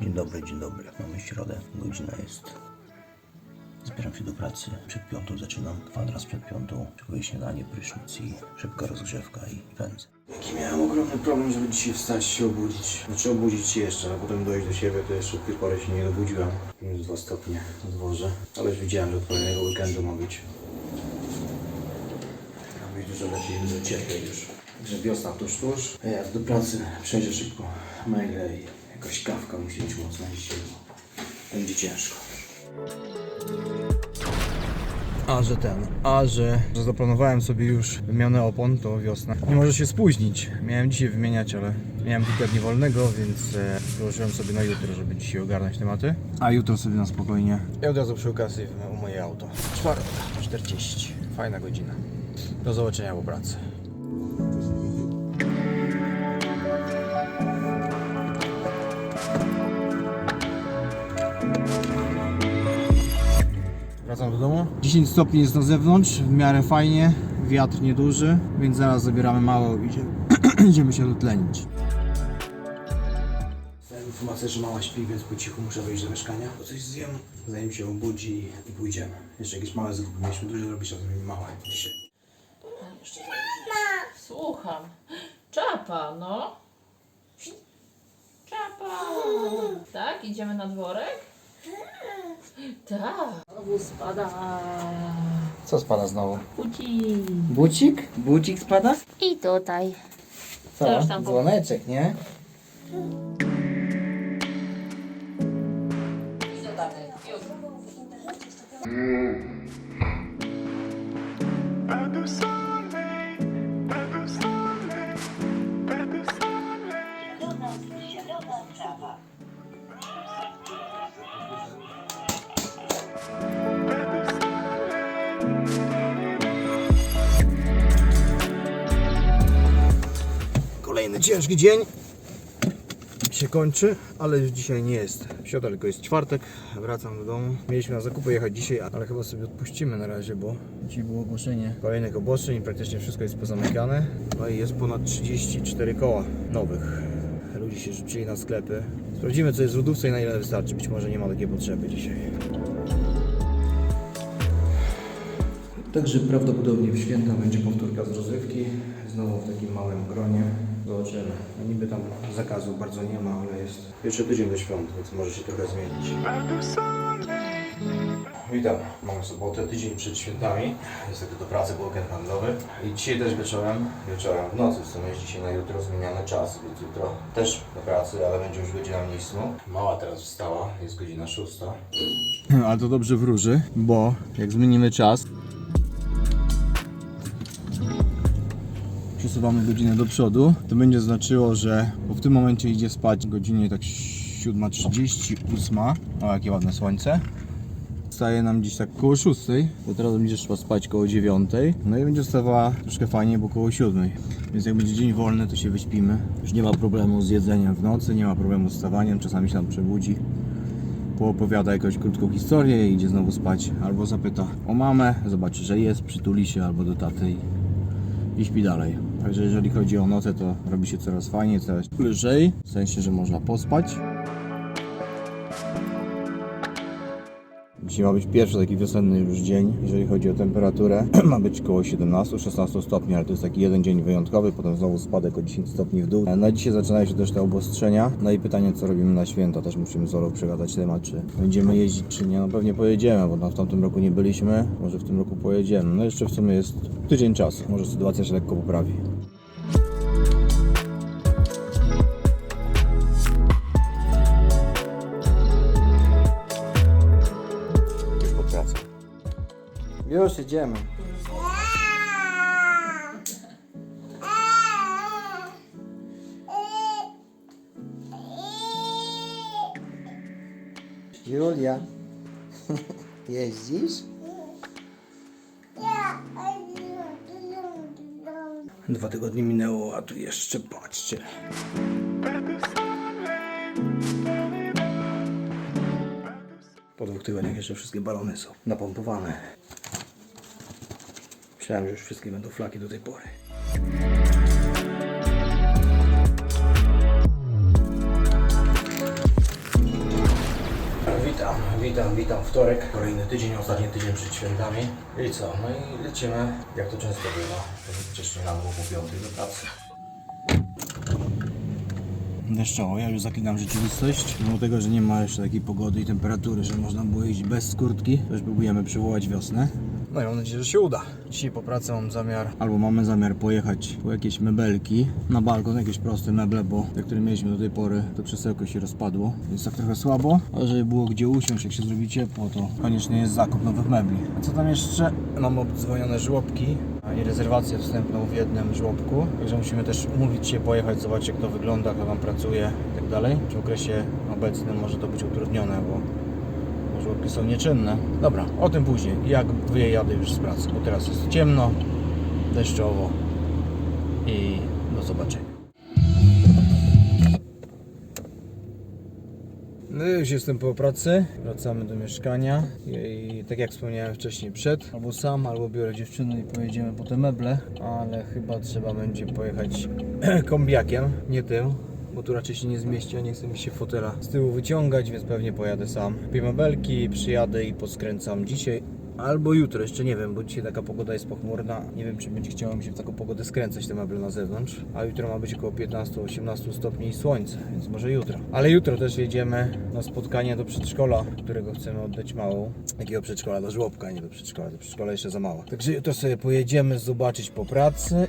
Dzień dobry, dzień dobry. Mamy środę, godzina jest. Zbieram się do pracy. Przed piątą zaczynam. Kwadras przed piątą. Szykuję śniadanie, prysznic i szybka rozgrzewka i pędzę. Jaki miałem ogromny problem, żeby dzisiaj wstać się obudzić. Znaczy obudzić się jeszcze, ale potem dojść do siebie, to jeszcze w tej pory się nie dobudziłem. Minus dwa stopnie na dworze. Ale już widziałem, że od kolejnego weekendu ma być. Ma być dużo lepiej, dużo cieplej już. Także wiosna tuż, tuż. A ja do pracy przejdę szybko maile i jakaś kawka musi być mocna dzisiaj, bo będzie ciężko. A że ten, a że, że zaplanowałem sobie już wymianę opon, to wiosna. Nie może się spóźnić. Miałem dzisiaj wymieniać, ale miałem kilka dni wolnego, więc e, złożyłem sobie na jutro, żeby dzisiaj ogarnąć tematy. A jutro sobie na spokojnie. I od razu przy okazji umyję auto. Czwarta, 40. Fajna godzina. Do zobaczenia po pracy. Wracam do domu. 10 stopni jest na zewnątrz, w miarę fajnie, wiatr nieduży, więc zaraz zabieramy mało i idzie, idziemy się dotlenić. Dostałem informację, że mama śpi, więc po cichu muszę wejść do mieszkania. Bo coś zjem, zanim się obudzi i pójdziemy. Jeszcze jakieś małe zupy. Mieliśmy dużo zrobić, a zrobimy małe dzisiaj. Słucham. Czapa, no. Czapa. Tak, idziemy na dworek? Tak. Znowu spada. Co spada znowu? Budzi. Bucik? Bucik spada? I tutaj. Co? Już tam po- Dzwoneczek, nie? Ciężki dzień się kończy, ale już dzisiaj nie jest środa, tylko jest czwartek. Wracam do domu. Mieliśmy na zakupy jechać dzisiaj, ale chyba sobie odpuścimy na razie, bo dzisiaj było ogłoszenie kolejnych obostrzeń i praktycznie wszystko jest pozamykane. No i jest ponad 34 koła nowych. Ludzie się rzucili na sklepy. Sprawdzimy co jest w lodówce i na ile wystarczy. Być może nie ma takiej potrzeby dzisiaj. Także prawdopodobnie w święta będzie powtórka z rozrywki. Znowu w takim małym gronie. Zobaczymy. No niby tam zakazu bardzo nie ma, ale jest pierwszy tydzień do świąt, więc może się trochę zmienić. Witam, mamy sobotę, tydzień przed świętami. Niestety do pracy był weekend handlowy. I dzisiaj też wieczorem, wieczorem w nocy, w sumie jest dzisiaj na jutro zmieniamy czas, więc jutro też do pracy, ale będzie już godzina mniej snu. Mała teraz wstała, jest godzina szósta. Ale to dobrze wróży, bo jak zmienimy czas, przesuwamy godzinę do przodu, to będzie znaczyło, że bo w tym momencie idzie spać godzinie tak 7.30, 8. O, jakie ładne słońce. Wstaje nam gdzieś tak koło 6, bo teraz będzie trzeba spać koło 9. No i będzie wstawała troszkę fajnie, bo koło 7. Więc jak będzie dzień wolny, to się wyśpimy. Już nie ma problemu z jedzeniem w nocy, nie ma problemu z wstawaniem, czasami się nam przebudzi. Poopowiada jakąś krótką historię i idzie znowu spać. Albo zapyta o mamę, zobaczy, że jest, przytuli się, albo do taty i śpi dalej. Także jeżeli chodzi o nocę, to robi się coraz fajniej, coraz lżej, w sensie, że można pospać. Dzisiaj ma być pierwszy taki wiosenny już dzień, jeżeli chodzi o temperaturę. ma być około 17-16 stopni, ale to jest taki jeden dzień wyjątkowy, potem znowu spadek o 10 stopni w dół. Na dzisiaj zaczynają się też te obostrzenia. No i pytanie, co robimy na święta. Też musimy z Olą przegadać temat, czy będziemy jeździć, czy nie. No pewnie pojedziemy, bo no, w tamtym roku nie byliśmy. Może w tym roku pojedziemy. No jeszcze w sumie jest tydzień czasu. Może sytuacja się lekko poprawi. Już idziemy. Julia, jeździsz? Dwa tygodnie minęło, a tu jeszcze patrzcie. Po dwóch tygodniach jeszcze wszystkie balony są napompowane. Myślałem, że już wszystkie będą flaki do tej pory. Witam, witam. Wtorek, kolejny tydzień, ostatni tydzień przed świętami. I co? No i lecimy, jak to często bywa, wcześniej rano po piątej do pracy. Deszczowo, ja już zaklinam rzeczywistość. Mimo tego, że nie ma jeszcze takiej pogody i temperatury, że można było iść bez kurtki, też próbujemy przywołać wiosnę. No i mam nadzieję, że się uda. Dzisiaj po pracy mam zamiar, albo mamy zamiar pojechać po jakieś mebelki na balkon, jakieś proste meble, bo te, które mieliśmy do tej pory, to krzesełko się rozpadło, więc tak trochę słabo. Ale żeby było gdzie usiąść, jak się zrobi ciepło, to koniecznie jest zakup nowych mebli. A co tam jeszcze? Mam obdzwonione żłobki i rezerwację wstępną w jednym żłobku, także musimy też umówić się, pojechać, zobaczyć jak to wygląda, kto tam pracuje i tak dalej. W okresie obecnym może to być utrudnione, bo żłobki są nieczynne. Dobra, o tym później, jak wyjadę już z pracy, bo teraz jest ciemno, deszczowo i do zobaczenia. No już jestem po pracy, wracamy do mieszkania i tak jak wspomniałem wcześniej przed, albo sam, albo biorę dziewczynę i pojedziemy po te meble, ale chyba trzeba będzie pojechać kombiakiem, nie tym, bo tu raczej się nie zmieści, a nie chce mi się fotela z tyłu wyciągać, więc pewnie pojadę sam. Kupię mebelki, przyjadę i poskręcam dzisiaj albo jutro, jeszcze nie wiem, bo dzisiaj taka pogoda jest pochmurna. Nie wiem, czy będzie chciało mi się w taką pogodę skręcać te meble na zewnątrz. A jutro ma być około 15-18 stopni i słońce, więc może jutro. Ale jutro też jedziemy na spotkanie do przedszkola, którego chcemy oddać małą. Jakiego przedszkola? Do żłobka, nie do przedszkola. Do przedszkola jeszcze za mała. Także jutro sobie pojedziemy zobaczyć po pracy.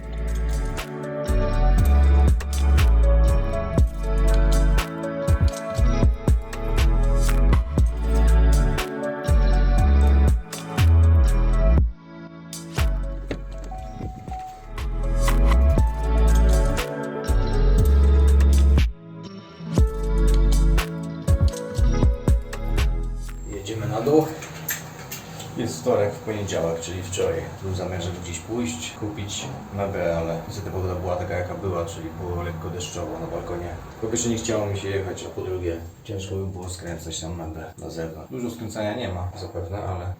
Wtorek, w poniedziałek, czyli wczoraj. Był zamiar, żeby gdzieś pójść, kupić mebel, ale niestety pogoda była taka jaka była, czyli było lekko deszczowo na balkonie. Po pierwsze nie chciało mi się jechać, a po drugie ciężko by było skręcać tam mebel na zewnątrz. Dużo skręcania nie ma zapewne, ale,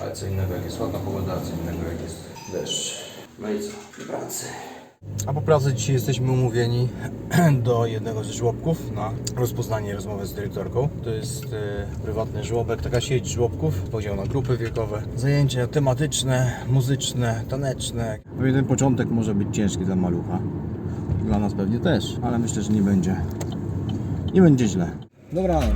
ale co innego jak jest ładna pogoda, co innego jak jest deszcz. No i co? Pracy. A po pracy dzisiaj jesteśmy umówieni do jednego ze żłobków na rozpoznanie rozmowy z dyrektorką. To jest e, prywatny żłobek, taka sieć żłobków, podział na grupy wiekowe. Zajęcia tematyczne, muzyczne, taneczne. No ten początek może być ciężki dla malucha. Dla nas pewnie też, ale myślę, że nie będzie. Nie będzie źle. Dobranoc.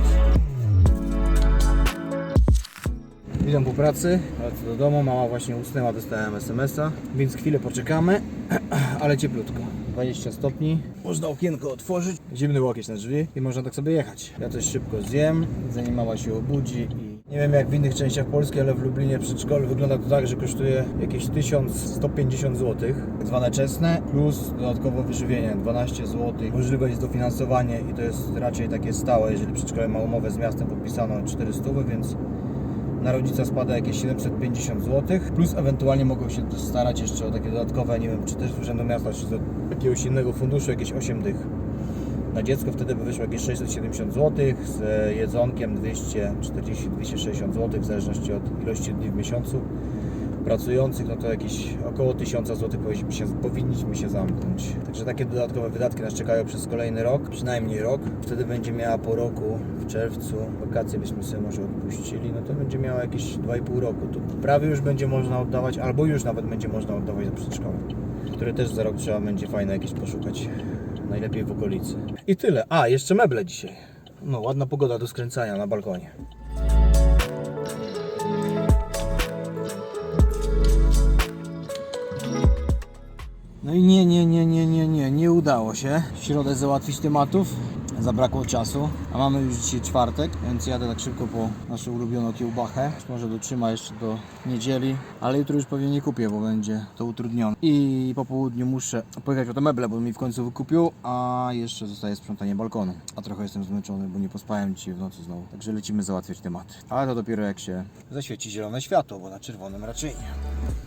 Witam po pracy, lecę do domu, mama właśnie usnęła, dostałem SMS-a, więc chwilę poczekamy, ale cieplutko. 20 stopni, można okienko otworzyć, zimny łokieć na drzwi i można tak sobie jechać. Ja coś szybko zjem, zanim mama się obudzi i nie wiem jak w innych częściach Polski, ale w Lublinie przedszkolu wygląda to tak, że kosztuje jakieś 1150 zł, tak zwane czesne, plus dodatkowo wyżywienie 12 zł. Możliwe jest dofinansowanie i to jest raczej takie stałe, jeżeli przedszkole ma umowę z miastem podpisaną 400, więc na rodzica spada jakieś 750 zł, plus ewentualnie mogą się starać jeszcze o takie dodatkowe, nie wiem, czy też z Urzędu Miasta, czy z jakiegoś innego funduszu, jakieś 8 dych. Na dziecko wtedy by wyszło jakieś 670 zł, z jedzonkiem 240-260 zł, w zależności od ilości dni w miesiącu pracujących, no to jakieś około 1000 zł powinniśmy się, powinniśmy się zamknąć. Także takie dodatkowe wydatki nas czekają przez kolejny rok, przynajmniej rok. Wtedy będzie miała po roku, w czerwcu, wakacje byśmy sobie może odpuścili, no to będzie miała jakieś 2,5 roku. Tu prawie już będzie można oddawać, albo już nawet będzie można oddawać do przedszkola, które też za rok trzeba będzie fajne jakieś poszukać. Najlepiej w okolicy. I tyle. A, jeszcze meble dzisiaj. No, ładna pogoda do skręcania na balkonie. No i nie, nie, nie, nie, nie, nie, nie udało się w środę załatwić tematów. Zabrakło czasu, a mamy już dzisiaj czwartek, więc jadę tak szybko po naszą ulubioną kiełbachę. Być może dotrzyma jeszcze do niedzieli, ale jutro już pewnie nie kupię, bo będzie to utrudnione. I po południu muszę pojechać po te meble, bo mi w końcu wykupił, a jeszcze zostaje sprzątanie balkonu. A trochę jestem zmęczony, bo nie pospałem dzisiaj w nocy znowu. Także lecimy załatwiać tematy. Ale to dopiero jak się zaświeci zielone światło, bo na czerwonym raczej nie.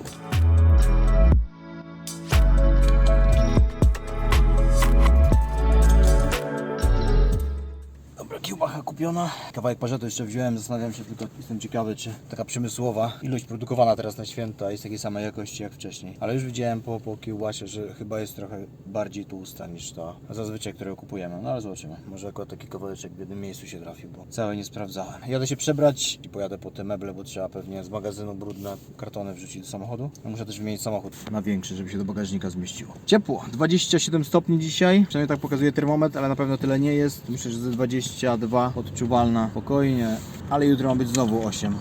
Kupiona. Kawałek parzetu jeszcze wziąłem, zastanawiam się tylko, jestem ciekawy, czy taka przemysłowa ilość produkowana teraz na święta jest takiej samej jakości jak wcześniej. Ale już widziałem po, po kiełbasie, że chyba jest trochę bardziej tłusta niż ta zazwyczaj, którą kupujemy. No ale zobaczymy. Może akurat taki kawałeczek w jednym miejscu się trafił, bo całe nie sprawdzałem. Jadę się przebrać i pojadę po te meble, bo trzeba pewnie z magazynu brudne kartony wrzucić do samochodu. A muszę też wymienić samochód na większy, żeby się do bagażnika zmieściło. Ciepło, 27 stopni dzisiaj, przynajmniej tak pokazuje termometr, ale na pewno tyle nie jest. Myślę, że ze 22 odczuwalna spokojnie, ale jutro ma być znowu 8,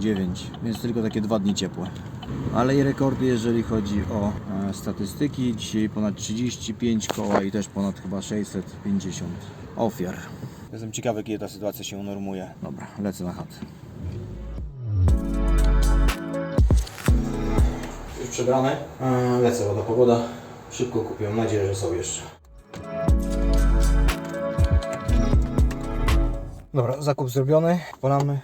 9, więc tylko takie dwa dni ciepłe. Ale i rekordy, jeżeli chodzi o e, statystyki. Dzisiaj ponad 35 koła i też ponad chyba 650 ofiar. Jestem ciekawy, kiedy ta sytuacja się unormuje. Dobra, lecę na chatę. Już przebrane. E, Lecę, ładna pogoda. Szybko kupię, mam nadzieję, że są jeszcze. Dobra, zakup zrobiony. Polamy.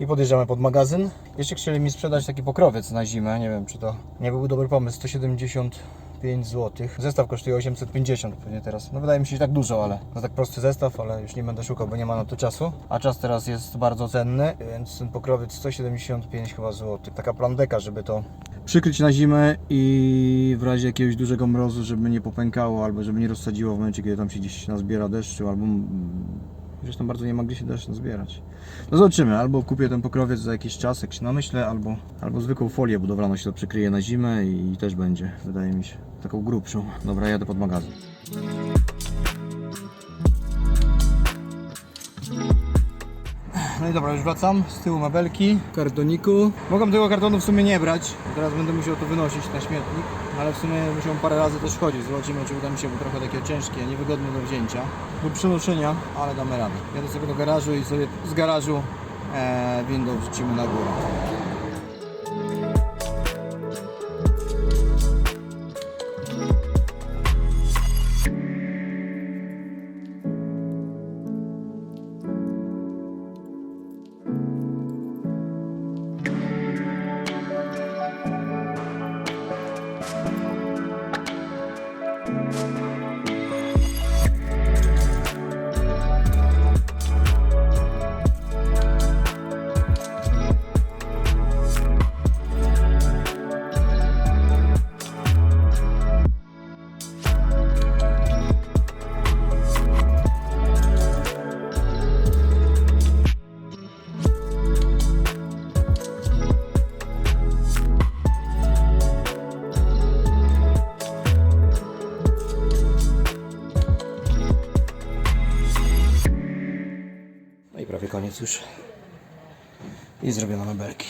I podjeżdżamy pod magazyn. Jeszcze chcieli mi sprzedać taki pokrowiec na zimę. Nie wiem, czy to nie byłby dobry pomysł. 175 zł. Zestaw kosztuje 850 pewnie teraz. No wydaje mi się, że tak dużo, ale to tak prosty zestaw, ale już nie będę szukał, bo nie ma na to czasu. A czas teraz jest bardzo cenny, więc ten pokrowiec 175 chyba złotych. Taka plandeka, żeby to przykryć na zimę i w razie jakiegoś dużego mrozu, żeby nie popękało albo żeby nie rozsadziło w momencie, kiedy tam się gdzieś nazbiera deszczu albo Zresztą bardzo nie ma gdzie się deszcz zbierać. No zobaczymy, albo kupię ten pokrowiec za jakiś czas, jak się namyślę, albo, albo zwykłą folię budowlaną się to przykryje na zimę i też będzie, wydaje mi się, taką grubszą. Dobra, jadę pod magazyn. No i dobra, już wracam. Z tyłu mebelki, kartoniku. Mogłem tego kartonu w sumie nie brać. Teraz będę musiał to wynosić na śmietnik. Ale w sumie musiałem parę razy też chodzić. Zobaczymy, czy uda mi się, bo trochę takie ciężkie, niewygodne do wzięcia. Do przenoszenia, ale damy radę. Jadę sobie do garażu i sobie z garażu e, windą wrzucimy na górę. Koniec już. I zrobiono mebelki.